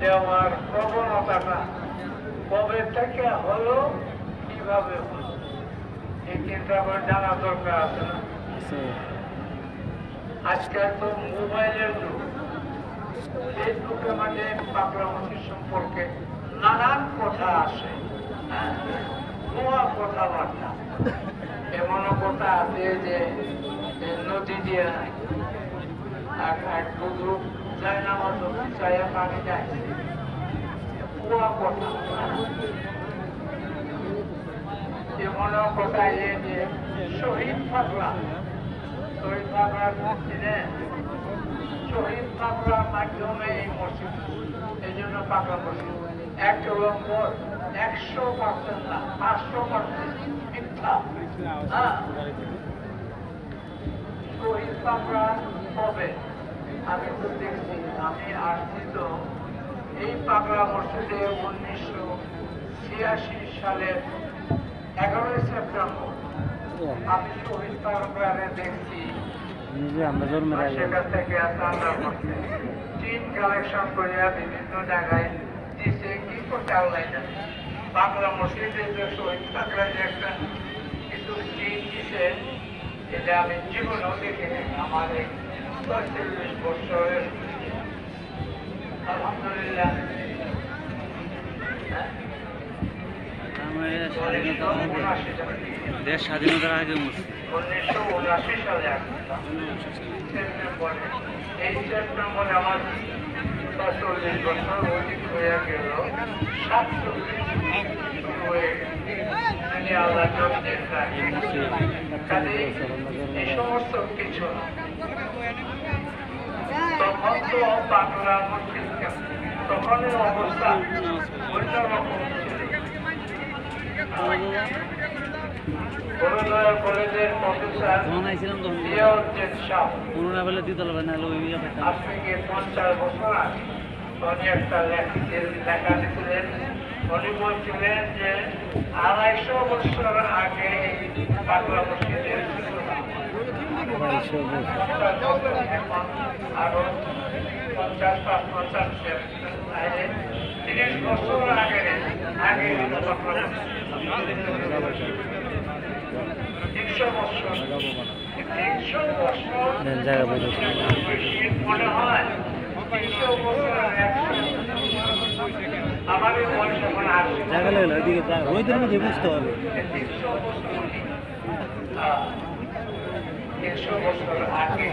দেওয়ার প্রবণতাটা কবে থেকে হলো কীভাবে হলো? এই কিন্তু আমার জানা দরকার আছে না? আজকাল তো মোবাইলের যুগ। ফেসবুকের মাঝে পাকড়ামুখী সম্পর্কে নানান কথা আসে হ্যাঁ, ভুয়া কথাবার্তা। এমনও কথা আছে যে যে নদী দিয়ে শহীদ পাগলা মাধ্যমে এই মসজিদ, এই জন্য পাগলা মসজিদ। এক একশো পার্সেন্ট না, পাঁচশো পার্সেন্ট মিথ্যা। হ্যাঁ। শহীদ পাগলা হবে। আমি তো দেখছি আমি আসছি তো এই পাগলা মসজিদে উনিশশো ছিয়াশি সালের এগারোই সেপ্টেম্বর আমি শহীদ পাগলারে দেখছি। সেখান থেকে টিম কালেকশন করে বিভিন্ন জায়গায় দিছে। কি করতে আল্লাহ জানে? বাংলা মসজিদে যে শহীদ বাংলা যে একটা কিছু টিম দিছে এটা আমি জীবনেও দেখিনি আমার এই দেশ স্বাধীনতার আগে উনিশশো উনআশি সালে আমার চল্লিশ বছর অধিক হয়ে গেল হয়ে যদি আল্লাহ এই সমস্ত কিছু। তখন তো বাংলা? তখনের অবস্থা অন্যরকম ছিল পুরোনো বেলা দ্বিতলা বাই নাহলে ওই পেতাম আজ থেকে পঞ্চাশ বছর আগে উনি একটা লেখা লিখলেন? উনি বলছিলেন যে আড়াইশো বছর আগে বাংলা মসজিদের আরও পঞ্চাশ পাঁচ পঞ্চাশ তিরিশ বছর আগে আগে জায়গা একশো আসছে জায়গা লাগল ওইদিকে ওইদের মধ্যে বুঝতে হবে। তিনশো বছর আগে